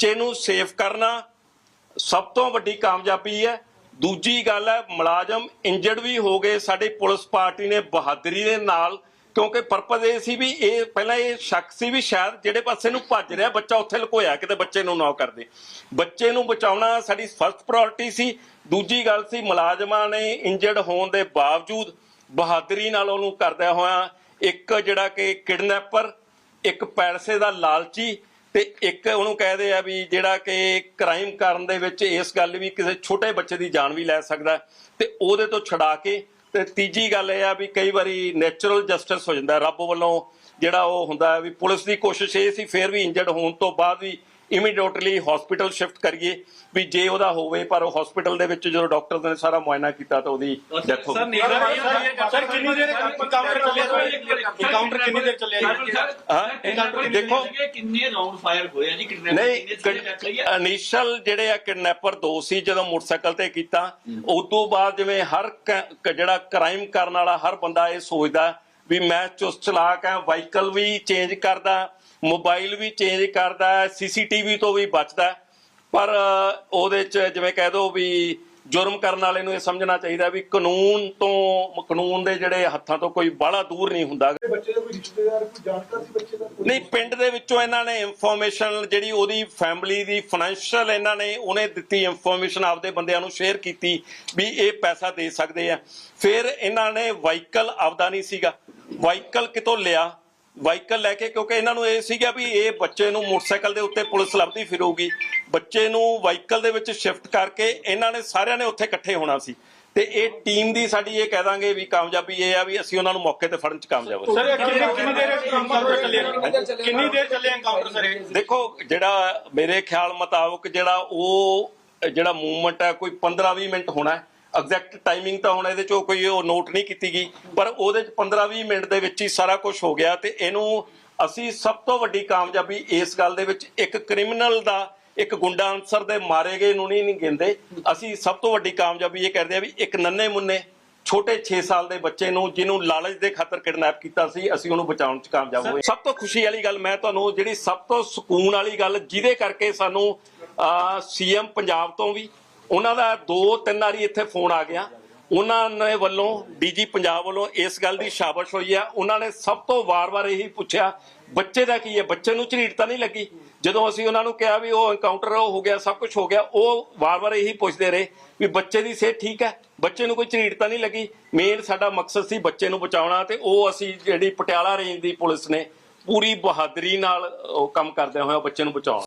ਬੱਚੇ ਨੂੰ ਸੇਫ ਕਰਨਾ ਸਭ ਤੋਂ ਵੱਡੀ ਕਾਮਯਾਬੀ ਹੈ। ਦੂਜੀ ਗੱਲ ਹੈ, ਮੁਲਾਜ਼ਮ ਇੰਜਰਡ ਵੀ ਹੋ ਗਏ। ਸਾਡੀ ਪੁਲਿਸ ਪਾਰਟੀ ਨੇ ਬਹਾਦਰੀ ਦੇ ਨਾਲ, ਕਿਉਂਕਿ ਪਰਪਸ ਇਹ ਸੀ ਵੀ ਇਹ ਪਹਿਲਾਂ ਇਹ ਸ਼ੱਕ ਸੀ ਵੀ ਸ਼ਾਇਦ ਜਿਹੜੇ ਪਾਸੇ ਨੂੰ ਭੱਜ ਰਿਹਾ, ਬੱਚਾ ਉੱਥੇ ਲੁਕੋਇਆ, ਕਿਤੇ ਬੱਚੇ ਨੂੰ ਨਾ ਕਰਦੇ ਬੱਚੇ ਨੂੰ ਬਚਾਉਣਾ ਸਾਡੀ ਫਸਟ ਪ੍ਰਾਇੋਰਟੀ ਸੀ। ਦੂਜੀ ਗੱਲ ਸੀ, ਮੁਲਾਜ਼ਮਾਂ ਨੇ ਇੰਜਰਡ ਹੋਣ ਦੇ ਬਾਵਜੂਦ ਬਹਾਦਰੀ ਨਾਲ ਉਹਨੂੰ ਕਰਦਿਆਂ ਹੋਇਆ ਇੱਕ ਜਿਹੜਾ ਕਿ ਕਿਡਨੈਪਰ, ਇੱਕ ਪੈਸੇ ਦਾ ਲਾਲਚੀ ਤੇ ਇੱਕ ਉਹਨੂੰ ਕਹਦੇ ਆ ਵੀ ਜਿਹੜਾ ਕਿ ਕ੍ਰਾਈਮ ਕਰਨ ਦੇ ਵਿੱਚ ਇਸ ਗੱਲ ਵੀ ਕਿਸੇ ਛੋਟੇ ਬੱਚੇ ਦੀ ਜਾਨ ਵੀ ਲੈ ਸਕਦਾ ਹੈ ਤੇ ਉਹਦੇ ਤੋਂ ਛੁਡਾ ਕੇ ਤੇ ਤੀਜੀ ਗੱਲ ਇਹ ਆ ਵੀ ਕਈ ਵਾਰੀ ਨੇਚਰਲ ਜਸਟਿਸ ਹੋ ਜਾਂਦਾ ਰੱਬ ਵੱਲੋਂ ਜਿਹੜਾ ਉਹ ਹੁੰਦਾ ਵੀ ਪੁਲਿਸ ਦੀ ਕੋਸ਼ਿਸ਼ ਇਹ ਸੀ, ਫੇਰ ਵੀ ਇੰਜਰਡ ਹੋਣ ਤੋਂ ਬਾਅਦ ਵੀ ਇਮੀਡੀਏਟਲੀ ਹਸਪੀਟਲ ਸ਼ਿਫਟ ਕਰੀਏ ਵੀ ਜੇ ਉਹਦਾ ਹੋਵੇ ਪਰ ਉਹ ਹਸਪੀਟਲ ਦੇ ਵਿੱਚ ਜਦੋਂ ਡਾਕਟਰ ਨੇ ਸਾਰਾ ਮੁਆਇਨਾ ਕੀਤਾ ਤਾਂ ਉਹਦੀ ਡੈਥ ਹੋ ਗਈ। ਸਰ ਕਿੰਨੀ ਦੇਰ ਕਾਊਂਟਰ ਚੱਲਿਆ ਸਰ ਕਾਊਂਟਰ ਕਿੰਨੀ ਦੇਰ ਚੱਲਿਆ? ਹਾਂ ਦੇਖੋ। ਕਿੰਨੇ ਰਾਉਂਡ ਫਾਇਰ ਹੋਏ ਆ ਜੀ ਕਿੰਨੇ ਨਹੀਂ ਇਨੀਸ਼ੀਅਲ ਜਿਹੜੇ ਆ ਕਿਡਨੈਪਰ ਦੋ ਸੀ ਜਦੋਂ ਮੋਟਰਸਾਈਕਲ ਤੇ ਕੀਤਾ ਉਸ ਤੋਂ ਬਾਅਦ ਜਿਵੇਂ ਹਰ ਜਿਹੜਾ ਕ੍ਰਾਈਮ ਕਰਨ ਵਾਲਾ ਹਰ ਬੰਦਾ ਇਹ ਸੋਚਦਾ ਵੀ ਮੈਂ ਚੁਸਤ ਚਲਾਕ ਆ ਵਾਹੀਕਲ ਵੀ ਚੇਂਜ ਕਰਦਾ ਮੋਬਾਈਲ ਵੀ ਚੇਂਜ ਕਰਦਾ ਸੀਸੀਟੀਵੀ ਤੋਂ ਵੀ ਬਚਦਾ ਪਰ ਉਹਦੇ ਚ ਜਿਵੇਂ ਕਹਿ ਦੋ ਵੀ ਜੁਰਮ ਕਰਨ ਵਾਲੇ ਨੂੰ ਇਹ ਸਮਝਣਾ ਚਾਹੀਦਾ ਵੀ ਕਾਨੂੰਨ ਤੋਂ ਕਾਨੂੰਨ ਦੇ ਜਿਹੜੇ ਹੱਥਾਂ ਤੋਂ ਕੋਈ ਬਾਹਲਾ ਦੂਰ ਨਹੀਂ ਹੁੰਦਾ। ਬੱਚੇ ਦਾ ਕੋਈ ਰਿਸ਼ਤੇਦਾਰ ਕੋਈ ਜਾਣਕਾਰ ਸੀ ਬੱਚੇ ਦਾ? ਨਹੀਂ ਪਿੰਡ ਦੇ ਵਿੱਚੋਂ ਇਹਨਾਂ ਨੇ ਇਨਫੋਰਮੇਸ਼ਨ ਜਿਹੜੀ ਉਹਦੀ ਫੈਮਿਲੀ ਦੀ ਫਾਈਨੈਂਸ਼ੀਅਲ ਇਹਨਾਂ ਨੇ ਉਹਨੇ ਦਿੱਤੀ ਇਨਫੋਰਮੇਸ਼ਨ ਆਪਦੇ ਬੰਦਿਆਂ ਨੂੰ ਸ਼ੇਅਰ ਕੀਤੀ ਵੀ ਇਹ ਪੈਸਾ ਦੇ ਸਕਦੇ ਆ। ਫਿਰ ਇਹਨਾਂ ਨੇ ਵਾਹੀਕਲ ਆਪਦਾ ਨਹੀਂ ਸੀਗਾ। ਵਾਹੀਕਲ ਕਿਤੋਂ ਲਿਆ? ਵਾਹੀਕਲ ਲੈ ਕੇ ਕਿਉਂਕਿ ਇਹਨਾਂ ਨੂੰ ਇਹ ਸੀਗਾ ਵੀ ਇਹ ਬੱਚੇ ਨੂੰ ਮੋਟਰਸਾਈਕਲ ਦੇ ਉੱਤੇ ਪੁਲਿਸ ਲੱਭਦੀ ਫਿਰੂਗੀ। ਬੱਚੇ ਨੂੰ ਵਾਹੀਕਲ ਦੇ ਵਿੱਚ ਸ਼ਿਫਟ ਕਰਕੇ ਇਹਨਾਂ ਨੇ ਸਾਰਿਆਂ ਨੇ ਉੱਥੇ ਇਕੱਠੇ ਹੋਣਾ ਸੀ। ਤੇ ਇਹ ਟੀਮ ਦੀ ਸਾਡੀ ਇਹ ਕਹਿ ਦਾਂਗੇ ਵੀ ਕਾਮਯਾਬੀ ਇਹ ਆ ਵੀ ਅਸੀਂ ਉਹਨਾਂ ਨੂੰ ਮੌਕੇ ਤੇ ਫੜਨ ਚ ਕਾਮਯਾਬ ਹੋਏ ਸਰ ਇਹ ਕਿੰਨੀ ਕਿੰਨੀ ਦੇਰ ਕਾਊਂਟਰ ਚੱਲਿਆ ਕਿੰਨੀ ਦੇਰ ਚੱਲਿਆ ਕਾਊਂਟਰ ਸਰ ਇਹ? ਦੇਖੋ ਜਿਹੜਾ ਮੇਰੇ ਖਿਆਲ ਮੁਤਾਬਕ ਜਿਹੜਾ ਉਹ ਜਿਹੜਾ ਮੂਵਮੈਂਟ ਹੈ ਕੋਈ 15-20 ਮਿੰਟ ਹੋਣਾ ਹੈ। ਐਗਜ਼ੈਕਟ ਟਾਈਮਿੰਗ ਤਾਂ ਹੁਣ ਇਹਦੇ ਚੋਂ ਕੋਈ ਉਹ ਨੋਟ ਨਹੀਂ ਕੀਤੀ ਗਈ, ਪਰ ਉਹਦੇ ਚ 15-20 ਮਿੰਟ ਦੇ ਵਿੱਚ ਹੀ ਸਾਰਾ ਕੁਝ ਹੋ ਗਿਆ ਤੇ ਇਹਨੂੰ ਅਸੀਂ ਸਭ ਤੋਂ ਵੱਡੀ ਕਾਮਯਾਬੀ ਇਸ ਗੱਲ ਦੇ ਵਿੱਚ ਇੱਕ ਕ੍ਰਿਮੀਨਲ ਦਾ ਇੱਕ ਗੁੰਡਾ ਅਨਸਰ ਦੇ ਮਾਰੇ ਗਏ ਨੂੰ ਨਹੀਂ ਗਿੰਦੇ ਅਸੀਂ ਸਭ ਤੋਂ ਵੱਡੀ ਕਾਮਯਾਬੀ ਇਹ ਕਰਦੇ ਆ ਵੀ ਇੱਕ ਨੰਨੇ ਮੁੰਨੇ ਛੋਟੇ 6 ਸਾਲ ਦੇ ਬੱਚੇ ਨੂੰ ਜਿਹਨੂੰ ਲਾਲਚ ਦੇ ਖਾਤਰ ਕਿਡਨੈਪ ਕੀਤਾ ਸੀ, ਅਸੀਂ ਉਹਨੂੰ ਬਚਾਉਣ 'ਚ ਕਾਮਯਾਬ ਹੋਏ। ਸਭ ਤੋਂ ਖੁਸ਼ੀ ਵਾਲੀ ਗੱਲ ਮੈਂ ਤੁਹਾਨੂੰ ਜਿਹੜੀ ਸਭ ਤੋਂ ਸਕੂਨ ਵਾਲੀ ਗੱਲ ਜਿਹਦੇ ਕਰਕੇ ਸਾਨੂੰ ਸੀਐਮ ਪੰਜਾਬ ਤੋਂ ਵੀ ਉਹਨਾਂ ਦਾ ਦੋ ਤਿੰਨ ਵਾਰੀ ਇੱਥੇ ਫੋਨ ਆ ਗਿਆ। ਉਹਨਾਂ ਨੇ ਵੱਲੋਂ, ਡੀਜੀ ਪੰਜਾਬ ਵੱਲੋਂ ਇਸ ਗੱਲ ਦੀ ਸ਼ਾਬਾਸ਼ ਹੋਈ ਆ। ਉਹਨਾਂ ਨੇ ਸਭ ਤੋਂ ਵਾਰ-ਵਾਰ ਇਹੀ ਪੁੱਛਿਆ, ਬੱਚੇ ਦਾ ਕੀ ਹੈ? ਬੱਚੇ ਨੂੰ ਝਰੀਟ ਤਾਂ ਨਹੀਂ ਲੱਗੀ? ਜਦੋਂ ਅਸੀਂ ਉਹਨਾਂ ਨੂੰ ਕਿਹਾ ਵੀ ਉਹ ਐਨਕਾਊਂਟਰ ਹੋ ਗਿਆ, ਸਭ ਕੁਝ ਹੋ ਗਿਆ, ਉਹ ਵਾਰ-ਵਾਰ ਇਹੀ ਪੁੱਛਦੇ ਰਹੇ ਵੀ ਬੱਚੇ ਦੀ ਸਿਹਤ ਠੀਕ ਹੈ? ਬੱਚੇ ਨੂੰ ਕੋਈ ਝਰੀਟ ਤਾਂ ਨਹੀਂ ਲੱਗੀ? ਮੇਨ ਸਾਡਾ ਮਕਸਦ ਸੀ ਬੱਚੇ ਨੂੰ ਬਚਾਉਣਾ ਤੇ ਉਹ ਅਸੀਂ ਜਿਹੜੀ ਪਟਿਆਲਾ ਰੇਂਜ ਦੀ ਪੁਲਿਸ ਨੇ ਪੂਰੀ ਬਹਾਦਰੀ ਨਾਲ ਉਹ ਕੰਮ ਕਰਦੇ ਹੋਏ ਬੱਚੇ ਨੂੰ ਬਚਾਉਣਾ।